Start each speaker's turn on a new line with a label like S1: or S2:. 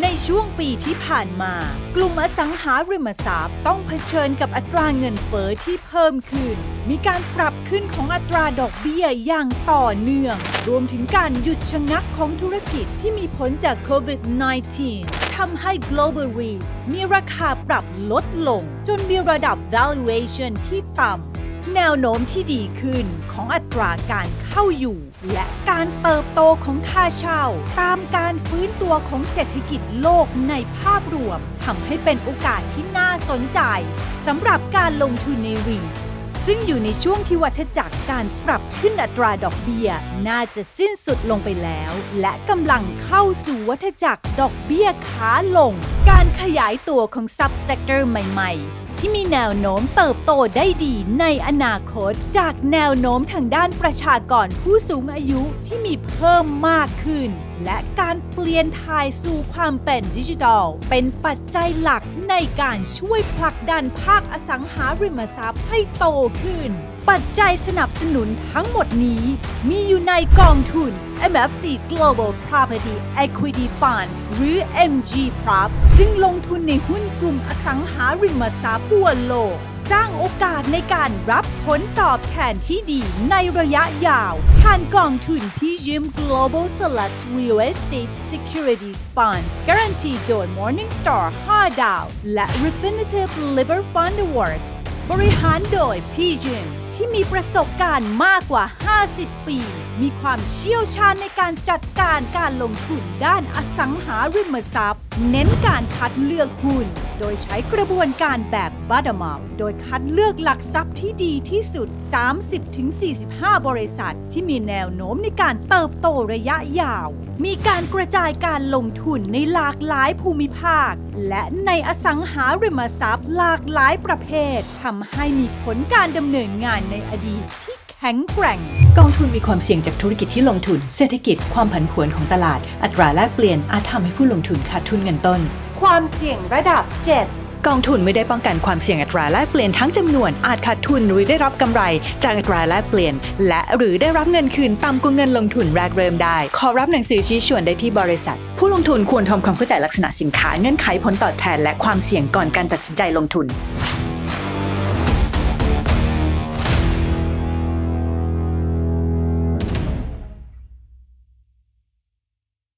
S1: ในช่วงปีที่ผ่านมา กลุ่มอสังหาริมทรัพย์ต้องเผชิญกับอัตราเงินเฟ้อที่เพิ่มขึ้น มีการปรับขึ้นของอัตราดอกเบี้ยอย่างต่อเนื่อง รวมถึงการหยุดชะงักของธุรกิจที่มีผลจากโควิด -19 ทำให้ global REITs มีราคาปรับลดลง จนมีระดับ valuation ที่ต่ำ แนวโน้มที่ดีขึ้นของอัตราการเข้าอยู่ และการเติบโตของค่าเช่า ตามการฟื้นตัวของเศรษฐกิจโลกในภาพรวมทำให้เป็นโอกาสที่น่าสนใจสำหรับการลงทุนใน REITs ซึ่งอยู่ในช่วงที่วัฏจักรการปรับขึ้นอัตราดอกเบี้ย น่าจะสิ้นสุดลงไปแล้ว และกำลังเข้าสู่วัฏจักรดอกเบี้ยขาลงการขยายตัวของ subsector ใหม่ๆ ที่มีแนวโน้มเติบโตได้ดีในอนาคต จากแนวโน้มทางด้านประชากรผู้สูงอายุที่มีเพิ่มมากขึ้น และการเปลี่ยนถ่ายสู่ความเป็นดิจิทัล เป็นปัจจัยหลักในการช่วยผลักดันภาคอสังหาริมทรัพย์ให้โตขึ้น ปัจจัยสนับสนุนทั้งหมดนี้มีอยู่ในกองทุน MFC Global Property Equity Fund หรือ MG Prop ซึ่งลงทุนในหุ้นกลุ่มอสังหาริมทรัพย์ทั่วโลก สร้างโอกาสในการรับผลตอบแทนที่ดีในระยะยาว ผ่านกองทุน PGM Global Select Real Estate Securities Fund การันตีโดย Morningstar 5 ดาว และ Refinitiv Liber Fund Awards บริหารโดย PGM ที่มีประสบการณ์มากกว่า 50 ปี มีความเชี่ยวชาญในการจัดการการลงทุนด้านอสังหาริมทรัพย์ เน้นการคัดเลือกหุ้น โดยใช้กระบวนการแบบ bottom up โดยคัดเลือกหลักทรัพย์ที่ดีที่สุด 30-45 บริษัท ที่มีแนวโน้มในการเติบโตระยะยาว มีการกระจายการลงทุนในหลากหลายภูมิภาค และในอสังหาริมทรัพย์หลากหลายประเภททำให้มีผลการดำเนินงานในอดีตที่แข็งแกร่ง
S2: กองทุนมีความเสี่ยงจากธุรกิจที่ลงทุน เศรษฐกิจความผันผวนของตลาด อัตราแลกเปลี่ยนอาจทำให้ผู้ลงทุนขาดทุนเงินต้น
S1: ความเสี่ยงระดับ 7
S2: กองทุนไม่ได้ป้องกันความเสี่ยงอัตราแลกเปลี่ยนทั้งจำนวนอาจขาดทุนหรือได้รับกำไรจากอัตราแลกเปลี่ยน และหรือได้รับเงินคืนต่ำกว่าเงินลงทุนแรกเริ่มได้ ขอรับหนังสือชี้ชวนได้ที่บริษัท ผู้ลงทุนควรทำความเข้าใจลักษณะสินค้าเงื่อนไขผลตอบแทนและความเสี่ยงก่อนการตัดสินใจลงทุน